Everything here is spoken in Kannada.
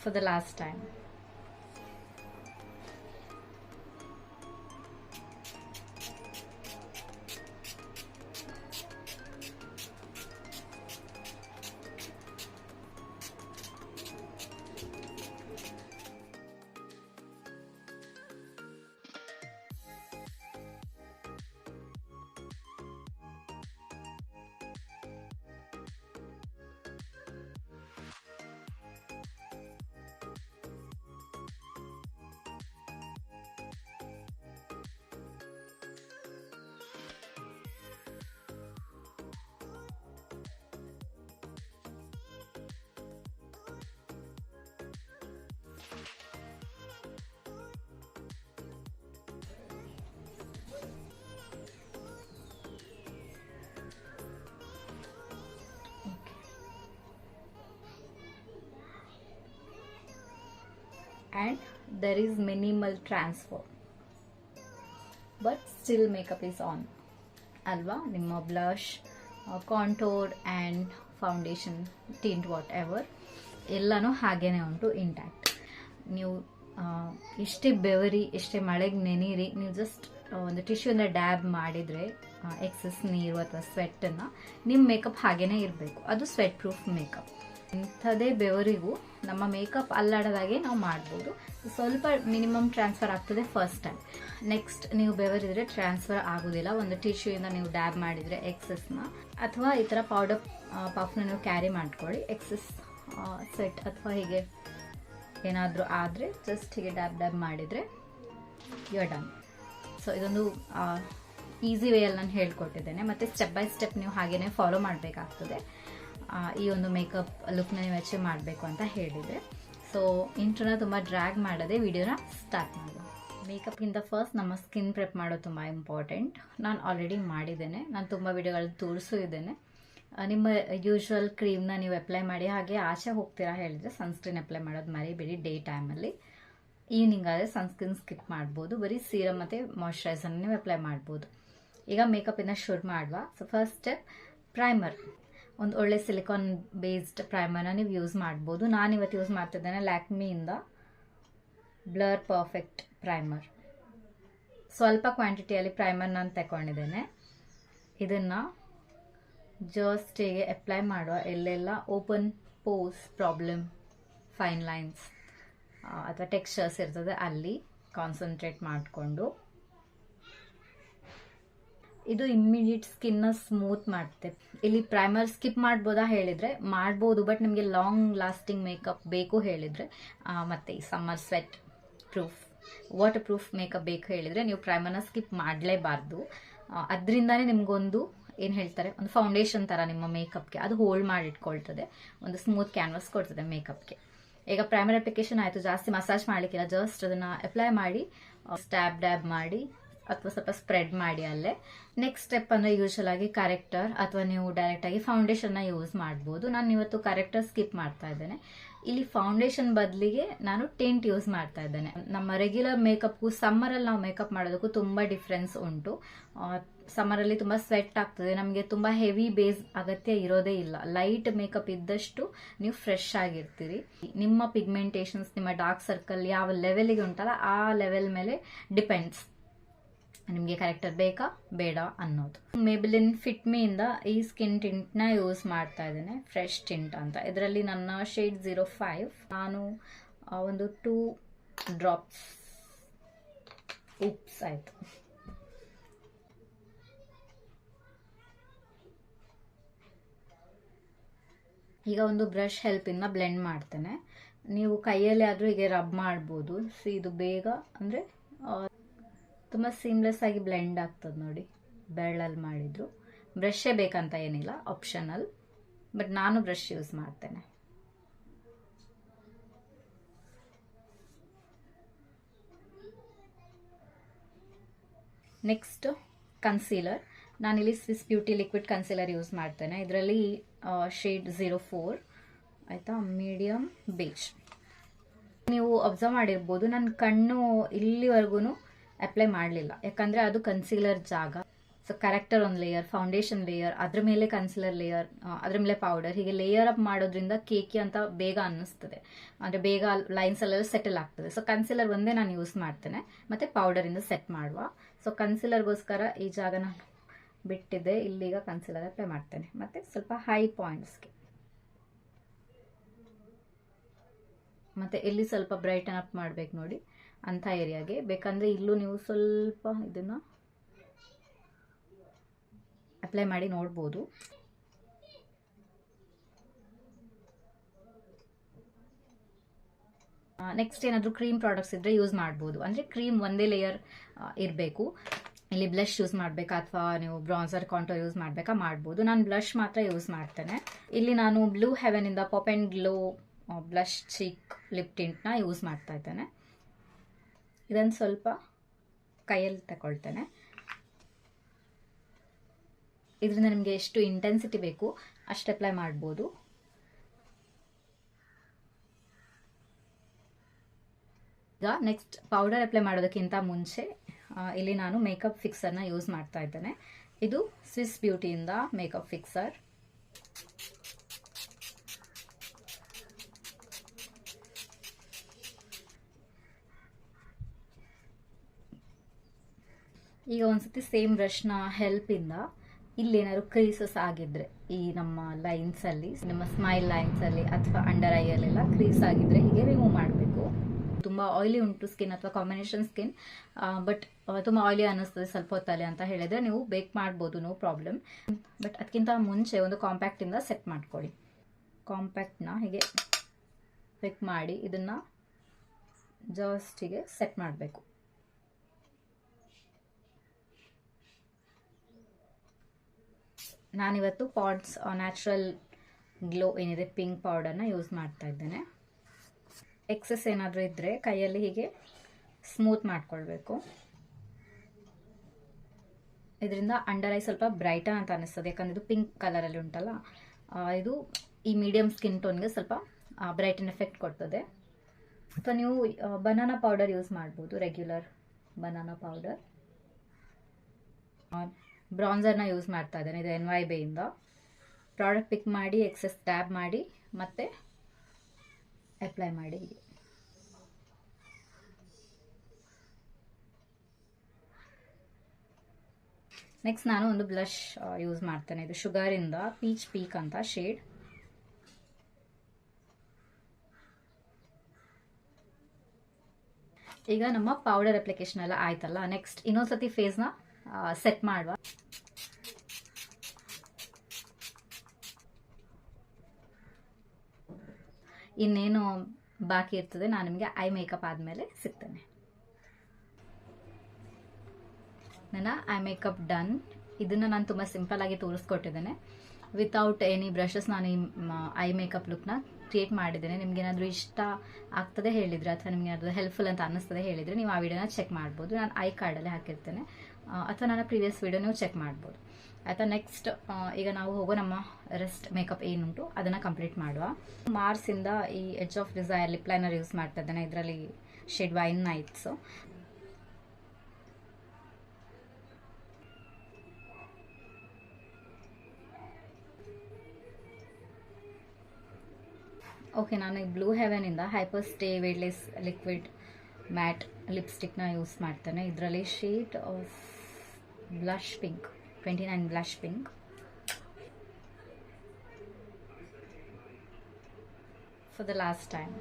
for the last time. And there is minimal transfer. But still makeup is on. ಅಲ್ವಾ ನಿಮ್ಮ blush contour and foundation tint what ever ಎಲ್ಲನೂ ಹಾಗೇನೆ ಉಂಟು ಇಂಟ್ಯಾಕ್ಟ್ ನೀವು ಎಷ್ಟೇ ಬೆವರಿ, ಎಷ್ಟೇ ಮಳೆಗೆ ನೆನೀರಿ, ನೀವು ಜಸ್ಟ್ ಒಂದು ಟಿಶ್ಯೂನ ಡ್ಯಾಬ್ ಮಾಡಿದರೆ ಎಕ್ಸಸ್ ನೀರು ಅಥವಾ ಸ್ವೆಟ್ಟನ್ನು ನಿಮ್ಮ ಮೇಕಪ್ ಹಾಗೇನೆ ಇರಬೇಕು. ಅದು ಸ್ವೆಟ್ ಪ್ರೂಫ್ ಮೇಕಪ್ ಇಂಥದೇ ಬೆವರಿಗೂ ನಮ್ಮ ಮೇಕಪ್ ಅಲ್ಲಾಡದಾಗೆ ನಾವು ಮಾಡ್ಬೋದು. ಸ್ವಲ್ಪ ಮಿನಿಮಮ್ ಟ್ರಾನ್ಸ್ಫರ್ ಆಗ್ತದೆ ಫಸ್ಟ್ ಟೈಮ್ ನೆಕ್ಸ್ಟ್ ನೀವು ಬೆವರಿದ್ರೆ ಟ್ರಾನ್ಸ್ಫರ್ ಆಗೋದಿಲ್ಲ. ಒಂದು ಟಿಶ್ಯೂಯಿಂದ ನೀವು ಡ್ಯಾಬ್ ಮಾಡಿದರೆ ಎಕ್ಸಸ್ನ ಅಥವಾ ಈ ಥರ ಪೌಡರ್ ಪಫ್ನ ನೀವು ಕ್ಯಾರಿ ಮಾಡ್ಕೊಳ್ಳಿ. ಎಕ್ಸಸ್ ಸೆಟ್ ಅಥವಾ ಹೀಗೆ ಏನಾದರೂ ಆದರೆ ಜಸ್ಟ್ ಹೀಗೆ ಡ್ಯಾಬ್ ಡ್ಯಾಬ್ ಮಾಡಿದರೆ ಯು ಡನ್ ಸೊ ಇದೊಂದು ಈಸಿ ವೇಯಲ್ಲಿ ನಾನು ಹೇಳ್ಕೊಟ್ಟಿದ್ದೇನೆ. ಮತ್ತು ಸ್ಟೆಪ್ ಬೈ ಸ್ಟೆಪ್ ನೀವು ಹಾಗೇ ಫಾಲೋ ಮಾಡಬೇಕಾಗ್ತದೆ. ಈ ಒಂದು ಮೇಕಪ್ ಲುಕ್ನ ನೀವು ಅಚೀವ್ ಮಾಡಬೇಕು ಅಂತ ಹೇಳಿದೆ. ಸೊ ಇಂಟ್ರನ್ನ ತುಂಬ ಡ್ರ್ಯಾಗ್ ಮಾಡದೆ ವಿಡಿಯೋನ ಸ್ಟಾರ್ಟ್ ಮಾಡೋದು ಮೇಕಪ್ಗಿಂತ ಫಸ್ಟ್ ನಮ್ಮ ಸ್ಕಿನ್ ಪ್ರೆಪ್ ಮಾಡೋದು ತುಂಬ ಇಂಪಾರ್ಟೆಂಟ್ ನಾನು ಆಲ್ರೆಡಿ ಮಾಡಿದ್ದೇನೆ. ನಾನು ತುಂಬ ವಿಡಿಯೋಗಳಲ್ಲಿ ತೋರಿಸೂ ಇದ್ದೇನೆ. ಆ, ನಿಮ್ಮ ಯೂಶ್ವಲ್ ಕ್ರೀಮ್ನ ನೀವು ಅಪ್ಲೈ ಮಾಡಿ ಹಾಗೆ ಆಚೆ ಹೋಗ್ತೀರಾ ಹೇಳಿದರೆ ಸನ್ಸ್ಕ್ರೀನ್ ಅಪ್ಲೈ ಮಾಡೋದು ಮರಿಬೇಡಿ ಡೇ ಟೈಮಲ್ಲಿ ಈವ್ನಿಂಗ್ ಆದರೆ ಸನ್ಸ್ಕ್ರೀನ್ ಸ್ಕಿಪ್ ಮಾಡ್ಬೋದು. ಬರೀ ಸೀರಮ್ ಮತ್ತು ಮಾಯ್ಶ್ಚರೈಸರ್ನ ನೀವು ಅಪ್ಲೈ ಮಾಡ್ಬೋದು. ಈಗ ಮೇಕಪ್ಪಿಂದ ಶುರು ಮಾಡುವ. ಸೊ ಫಸ್ಟ್ ಸ್ಟೆಪ್ ಪ್ರೈಮರ್ ಒಂದು ಒಳ್ಳೆ ಸಿಲಿಕಾನ್ ಬೇಸ್ಡ್ ಪ್ರೈಮರ್ನ ನೀವು ಯೂಸ್ ಮಾಡ್ಬೋದು. ನಾನು ಇವತ್ತು ಯೂಸ್ ಮಾಡ್ತಿದ್ದೇನೆ ಲ್ಯಾಕ್ಮಿಯಿಂದ ಬ್ಲರ್ ಪರ್ಫೆಕ್ಟ್ ಪ್ರೈಮರ್ ಸ್ವಲ್ಪ ಕ್ವಾಂಟಿಟಿಯಲ್ಲಿ ಪ್ರೈಮರ್ ನಾನು ತಗೊಂಡಿದ್ದೇನೆ ಇದನ್ನು ಜಸ್ಟ್ ಹೀಗೆ ಅಪ್ಲೈ ಮಾಡುವ ಎಲ್ಲೆಲ್ಲ open pores problem fine lines ಅಥವಾ ಟೆಕ್ಸ್ಚರ್ಸ್ ಇರ್ತದೆ ಅಲ್ಲಿ ಕಾನ್ಸಂಟ್ರೇಟ್ ಮಾಡಿಕೊಂಡು. ಇದು ಇಮ್ಮಿಡಿಯೇಟ್ ಸ್ಕಿನ್ನ ಸ್ಮೂತ್ ಮಾಡುತ್ತೆ ಇಲ್ಲಿ ಪ್ರೈಮರ್ ಸ್ಕಿಪ್ ಮಾಡ್ಬೋದಾ ಹೇಳಿದ್ರೆ, ಮಾಡ್ಬೋದು ಬಟ್ ನಿಮಗೆ ಲಾಂಗ್ ಲಾಸ್ಟಿಂಗ್ ಮೇಕಪ್ ಬೇಕು ಹೇಳಿದ್ರೆ ಮತ್ತೆ ಈ summer sweatproof waterproof makeup ಬೇಕು ಹೇಳಿದ್ರೆ ನೀವು ಪ್ರೈಮರ್ನ ಸ್ಕಿಪ್ ಮಾಡಲೇಬಾರ್ದು. ಅದರಿಂದಾನೇ ನಿಮ್ಗೊಂದು, ಏನು ಹೇಳ್ತಾರೆ, ಒಂದು ಫೌಂಡೇಶನ್ ಥರ ನಿಮ್ಮ ಮೇಕಪ್ಗೆ ಅದು ಹೋಲ್ಡ್ ಮಾಡಿ ಇಟ್ಕೊಳ್ತದೆ ಒಂದು ಸ್ಮೂತ್ ಕ್ಯಾನ್ವಾಸ್ ಕೊಡ್ತದೆ ಮೇಕಪ್ಗೆ ಈಗ ಪ್ರೈಮರ್ ಅಪ್ಲಿಕೇಶನ್ ಆಯಿತು, ಜಾಸ್ತಿ ಮಸಾಜ್ ಮಾಡಲಿಕ್ಕಿಲ್ಲ ಜಸ್ಟ್ ಅದನ್ನು ಅಪ್ಲೈ ಮಾಡಿ ಸ್ಟ್ಯಾಬ್ ಡ್ಯಾಬ್ ಮಾಡಿ ಅಥವಾ ಸ್ವಲ್ಪ ಸ್ಪ್ರೆಡ್ ಮಾಡಿ ಅಲ್ಲೇ. ನೆಕ್ಸ್ಟ್ ಸ್ಟೆಪ್ ಅಂದರೆ ಯೂಶಲ್ ಆಗಿ ಕರೆಕ್ಟರ್ ಅಥವಾ ನೀವು ಡೈರೆಕ್ಟಾಗಿ ಫೌಂಡೇಶನ್ನ ಯೂಸ್ ಮಾಡ್ಬೋದು. ನಾನು ಇವತ್ತು ಕರೆಕ್ಟರ್ ಸ್ಕಿಪ್ ಮಾಡ್ತಾ ಇದ್ದೇನೆ. ಇಲ್ಲಿ ಫೌಂಡೇಶನ್ ಬದಲಿಗೆ ನಾನು ಟಿಂಟ್ ಯೂಸ್ ಮಾಡ್ತಾ ಇದ್ದೇನೆ. ನಮ್ಮ ರೆಗ್ಯುಲರ್ ಮೇಕಪ್ಗೂ ಸಮ್ಮರಲ್ಲಿ ನಾವು ಮೇಕಪ್ ಮಾಡೋದಕ್ಕೂ ತುಂಬ ಡಿಫ್ರೆನ್ಸ್ ಉಂಟು. ಸಮ್ಮರಲ್ಲಿ ತುಂಬ ಸ್ವೆಟ್ ಆಗ್ತದೆ. ನಮಗೆ ತುಂಬ ಹೆವಿ ಬೇಸ್ ಅಗತ್ಯ ಇರೋದೇ ಇಲ್ಲ. ಲೈಟ್ ಮೇಕಪ್ ಇದ್ದಷ್ಟು ನೀವು ಫ್ರೆಶ್ ಆಗಿರ್ತೀರಿ. ನಿಮ್ಮ ಪಿಗ್ಮೆಂಟೇಷನ್ಸ್ ನಿಮ್ಮ ಡಾರ್ಕ್ ಸರ್ಕಲ್ ಯಾವ ಲೆವೆಲಿಗೆ ಉಂಟಲ್ಲ ಆ ಲೆವೆಲ್ ಮೇಲೆ ಡಿಪೆಂಡ್ಸ್ ನಿಮಗೆ ಕರೆಕ್ಟರ್ ಬೇಕಾ? ಬೇಡ ಅನ್ನೋದು. ಮೇಬಿಲಿನ್ ಫಿಟ್ಮಿಯಿಂದ ಈ ಸ್ಕಿನ್ ಟಿಂಟ್ನ ಯೂಸ್ ಮಾಡ್ತಾ ಇದ್ದೇನೆ. ಫ್ರೆಶ್ ಟಿಂಟ್ ಅಂತ. ಇದರಲ್ಲಿ ನನ್ನ ಶೇಡ್ ಝೀರೋ ಫೈವ್ ನಾನು ಒಂದು ಟೂ ಡ್ರಾಪ್ಸ್ ಉಪ್ಸ್ ಆಯಿತು. ಈಗ ಒಂದು ಬ್ರಷ್ ಹೆಲ್ಪಿಂದ ಬ್ಲೆಂಡ್ ಮಾಡ್ತೇನೆ. ನೀವು ಕೈಯಲ್ಲಿ ಆದರೂ ಹೀಗೆ ರಬ್ ಮಾಡ್ಬೋದು. ಸೊ ಇದು ಬೇಗ ಅಂದರೆ ತುಂಬ ಸೀಮ್ಲೆಸ್ ಆಗಿ ಬ್ಲೆಂಡ್ ಆಗ್ತದೆ ನೋಡಿ. ಬೆರಳಲ್ಲಿ ಮಾಡಿದ್ರು. ಬ್ರಷೇ ಬೇಕಂತ ಏನಿಲ್ಲ ಆಪ್ಷನಲ್ ಬಟ್ ನಾನು ಬ್ರಷ್ ಯೂಸ್ ಮಾಡ್ತೇನೆ. ನೆಕ್ಸ್ಟ್ ಕನ್ಸೀಲರ್ ನಾನಿಲ್ಲಿ Swiss beauty liquid concealer use ಮಾಡ್ತೇನೆ. ಇದರಲ್ಲಿ ಶೇಡ್ ಝೀರೋ ಫೋರ್ ಆಯಿತಾ? ಮೀಡಿಯಮ್ ಬೇಜ್ ನೀವು ಅಬ್ಸರ್ವ್ ಮಾಡಿರ್ಬೋದು. ನನ್ನ ಕಣ್ಣು ಇಲ್ಲಿವರೆಗೂ ಅಪ್ಲೈ ಮಾಡಲಿಲ್ಲ. ಯಾಕಂದರೆ ಅದು ಕನ್ಸೀಲರ್ ಜಾಗ. ಸೊ ಕರೆಕ್ಟರ್ ಒಂದು ಲೇಯರ್ ಫೌಂಡೇಶನ್ ಲೇಯರ್ ಅದ್ರ ಮೇಲೆ ಕನ್ಸಿಲರ್ ಲೇಯರ್ ಅದ್ರ ಮೇಲೆ ಪೌಡರ್ ಹೀಗೆ ಲೇಯರ್ ಅಪ್ ಮಾಡೋದ್ರಿಂದ ಕೇಕಿ ಅಂತ ಬೇಗ ಅನ್ನಿಸ್ತದೆ. ಅಂದರೆ ಬೇಗ ಲೈನ್ಸ್ ಎಲ್ಲ ಸೆಟಲ್ ಆಗ್ತದೆ. ಸೊ ಕನ್ಸಿಲರ್ ಒಂದೇ ನಾನು ಯೂಸ್ ಮಾಡ್ತೇನೆ. ಮತ್ತು ಪೌಡರಿಂದ ಸೆಟ್ ಮಾಡುವ. ಸೊ ಕನ್ಸಿಲರ್ಗೋಸ್ಕರ ಈ ಜಾಗ ನಾನು ಬಿಟ್ಟಿದ್ದೆ. ಇಲ್ಲಿಗ ಕನ್ಸಿಲರ್ ಅಪ್ಲೈ ಮಾಡ್ತೇನೆ. ಮತ್ತು ಸ್ವಲ್ಪ ಹೈ ಪಾಯಿಂಟ್ಸ್ಗೆ ಮತ್ತು ಇಲ್ಲಿ ಸ್ವಲ್ಪ ಬ್ರೈಟನ್ ಅಪ್ ಮಾಡಬೇಕು ನೋಡಿ. ಅಂಥ ಏರಿಯಾಗೆ ಬೇಕಂದರೆ ಇಲ್ಲೂ ನೀವು ಸ್ವಲ್ಪ ಇದನ್ನು ಅಪ್ಲೈ ಮಾಡಿ ನೋಡ್ಬೋದು. ನೆಕ್ಸ್ಟ್ ಏನಾದರೂ ಕ್ರೀಮ್ ಪ್ರಾಡಕ್ಟ್ಸ್ ಇದ್ದರೆ ಯೂಸ್ ಮಾಡ್ಬೋದು. ಅಂದರೆ ಕ್ರೀಮ್ ಒಂದೇ ಲೇಯರ್ ಇರಬೇಕು. ಇಲ್ಲಿ ಬ್ಲಷ್ ಯೂಸ್ ಮಾಡಬೇಕಾ ಅಥವಾ ನೀವು ಬ್ರಾನ್ಸರ್ ಕಾಂಟೋ ಯೂಸ್ ಮಾಡಬೇಕಾ ಮಾಡ್ಬೋದು. ನಾನು ಬ್ಲಷ್ ಮಾತ್ರ ಯೂಸ್ ಮಾಡ್ತೇನೆ. ಇಲ್ಲಿ ನಾನು blue ಹೆವೆನಿಂದ pop and glow blush cheek lip ಟಿಂಟ್ನ use ಮಾಡ್ತಾ ಇದ್ದೇನೆ. ಇದನ್ನು ಸ್ವಲ್ಪ ಕೈಯಲ್ಲಿ ತಗೊಳ್ತೇನೆ ಇದರಿಂದ ನಿಮಗೆ ಎಷ್ಟು ಇಂಟೆನ್ಸಿಟಿ ಬೇಕು ಅಷ್ಟು ಅಪ್ಲೈ ಮಾಡ್ಬೋದು. ಈಗ ನೆಕ್ಸ್ಟ್ ಪೌಡರ್ ಅಪ್ಲೈ ಮಾಡೋದಕ್ಕಿಂತ ಮುಂಚೆ ಇಲ್ಲಿ ನಾನು ಮೇಕಪ್ ಫಿಕ್ಸರ್ನ ಯೂಸ್ ಮಾಡ್ತಾ ಇದ್ದೇನೆ. ಇದು ಸ್ವಿಸ್ ಬ್ಯೂಟಿಯಿಂದ ಮೇಕಪ್ ಫಿಕ್ಸರ್ ಈಗ ಒಂದ್ಸತಿ ಸೇಮ್ ಬ್ರಷ್ನ ಹೆಲ್ಪಿಂದ ಇಲ್ಲೇನಾದ್ರು ಕ್ರೀಸಸ್ ಆಗಿದ್ರೆ, ಈ ನಮ್ಮ ಲೈನ್ಸ್ ಅಲ್ಲಿ, ನಮ್ಮ ಸ್ಮೈಲ್ ಲೈನ್ಸ್ ಅಲ್ಲಿ ಅಥವಾ ಅಂಡರ್ ಐ ಅಲ್ಲೆಲ್ಲ ಕ್ರೀಸ್ ಆಗಿದ್ರೆ ಹೀಗೆ ರಿಮೂವ್ ಮಾಡಬೇಕು. ತುಂಬಾ ಆಯಿಲಿ ಉಂಟು ಸ್ಕಿನ್ ಅಥವಾ ಕಾಂಬಿನೇಷನ್ ಸ್ಕಿನ್ ಬಟ್ ತುಂಬಾ ಆಯಿಲಿ ಅನ್ನಿಸ್ತದೆ ಸ್ವಲ್ಪ ಹೊತ್ತಲ್ಲಿ ಅಂತ ಹೇಳಿದ್ರೆ ನೀವು ಬೇಕ್ ಮಾಡ್ಬೋದು ನೋ ಪ್ರಾಬ್ಲಮ್ ಬಟ್ ಅದಕ್ಕಿಂತ ಮುಂಚೆ ಒಂದು ಕಾಂಪ್ಯಾಕ್ಟ್ ಇಂದ ಸೆಟ್ ಮಾಡ್ಕೊಳ್ಳಿ. ಕಾಂಪ್ಯಾಕ್ಟ್ನ ಹೀಗೆ ಪಿಕ್ ಮಾಡಿ, ಇದನ್ನ ಜಸ್ಟ್ ಹೀಗೆ ಸೆಟ್ ಮಾಡಬೇಕು. ನಾನಿವತ್ತು ಪಾಡ್ಸ್ ನ್ಯಾಚುರಲ್ ಗ್ಲೋ ಏನಿದೆ ಪಿಂಕ್ ಪೌಡರ್ನ ಯೂಸ್ ಮಾಡ್ತಾ ಇದ್ದೇನೆ. ಎಕ್ಸಸ್ ಏನಾದರೂ ಇದ್ದರೆ ಕೈಯಲ್ಲಿ ಹೀಗೆ ಸ್ಮೂತ್ ಮಾಡ್ಕೊಳ್ಬೇಕು. ಇದರಿಂದ ಅಂಡರ್ ಐ ಸ್ವಲ್ಪ ಬ್ರೈಟನ್ ಅಂತ ಅನ್ನಿಸ್ತದೆ. ಯಾಕಂದರೆ ಇದು ಪಿಂಕ್ ಕಲರಲ್ಲಿ ಉಂಟಲ್ಲ ಇದು ಈ ಮೀಡಿಯಮ್ ಸ್ಕಿನ್ ಟೋನ್ಗೆ ಸ್ವಲ್ಪ ಬ್ರೈಟನ್ ಎಫೆಕ್ಟ್ ಕೊಡ್ತದೆ. ಅಥವಾ ನೀವು ಬನಾನಾ ಪೌಡರ್ ಯೂಸ್ ಮಾಡ್ಬೋದು ರೆಗ್ಯುಲರ್ ಬನಾನಾ ಪೌಡರ್ ಬ್ರಾನ್ಸರ್ನ ಯೂಸ್ ಮಾಡ್ತಾ ಇದ್ದೇನೆ, ಇದು ಎನ್ ವೈ ಬೇಯಿಂದ ಪ್ರಾಡಕ್ಟ್ ಪಿಕ್ ಮಾಡಿ ಎಕ್ಸಸ್ ಟ್ಯಾಬ್ ಮಾಡಿ, ಮತ್ತೆ ಅಪ್ಲೈ ಮಾಡಿ ನೆಕ್ಸ್ಟ್ ನಾನು ಒಂದು ಬ್ಲಷ್ ಯೂಸ್ ಮಾಡ್ತೇನೆ. ಇದು ಶುಗರಿಂದ ಪೀಚ್ ಪೀಕ್ ಅಂತ ಶೇಡ್ ಈಗ ನಮ್ಮ ಪೌಡರ್ ಅಪ್ಲಿಕೇಶನ್ ಎಲ್ಲ ಆಯ್ತಲ್ಲ ನೆಕ್ಸ್ಟ್ ಇನ್ನೊಂದ್ಸತಿ ಫೇಸ್ನ ಸೆಟ್ ಮಾಡುವ. ಇನ್ನೇನು ಬಾಕಿ ಇರ್ತದೆ, ನಾನು ನಿಮಗೆ ಐ ಮೇಕಪ್ ಆದಮೇಲೆ ಸಿಗ್ತೇನೆ. ನನ್ನ ಐ ಮೇಕಪ್ ಡನ್ ಇದನ್ನು ನಾನು ತುಂಬ ಸಿಂಪಲ್ ಆಗಿ ತೋರಿಸ್ಕೊಟ್ಟಿದ್ದೇನೆ. ವಿತೌಟ್ ಎನಿ ಬ್ರಷಸ್ ನಾನು ಈ ಐ ಮೇಕಪ್ ಲುಕ್ನ ಕ್ರಿಯೇಟ್ ಮಾಡಿದ್ದೇನೆ. ನಿಮ್ಗೆ ಏನಾದರೂ ಇಷ್ಟ ಆಗ್ತದೆ ಹೇಳಿದ್ರೆ ಅಥವಾ ನಿಮ್ಗೆ ಏನಾದರೂ ಹೆಲ್ಪ್ಫುಲ್ ಅಂತ ಅನ್ನಿಸ್ತದೆ ಹೇಳಿದ್ರೆ ನೀವು ಆ ವಿಡಿಯೋನ ಚೆಕ್ ಮಾಡ್ಬೋದು. ನಾನು ಐ ಕಾರ್ಡಲ್ಲಿ ಹಾಕಿರ್ತೇನೆ. ಅಥವಾ ನನ್ನ ಪ್ರೀವಿಯಸ್ ವಿಡಿಯೋ ನೀವು ಚೆಕ್ ಮಾಡ್ಬೋದು. ಆಯ್ತಾ ನೆಕ್ಸ್ಟ್ ಈಗ ನಾವು ಹೋಗೋ ನಮ್ಮ ರೆಸ್ಟ್ ಮೇಕಪ್ ಏನುಂಟು, ಅದನ್ನು ಕಂಪ್ಲೀಟ್ ಮಾಡುವ. ಮಾರ್ಸಿಂದ ಈ edge of desire lip liner use ಮಾಡ್ತಾ ಇದ್ದೇನೆ. ಇದರಲ್ಲಿ ಶೇಡ್ ವೈನ್ ನೈಟ್ಸು ಓಕೆ ನಾನು ಈ blue ಹೆವೆನಿಂದ hyper stay fadeless liquid matte ಲಿಪ್ಸ್ಟಿಕ್ನ use ಮಾಡ್ತೇನೆ. ಇದರಲ್ಲಿ shade of blush pink twenty nine blush pink for the last time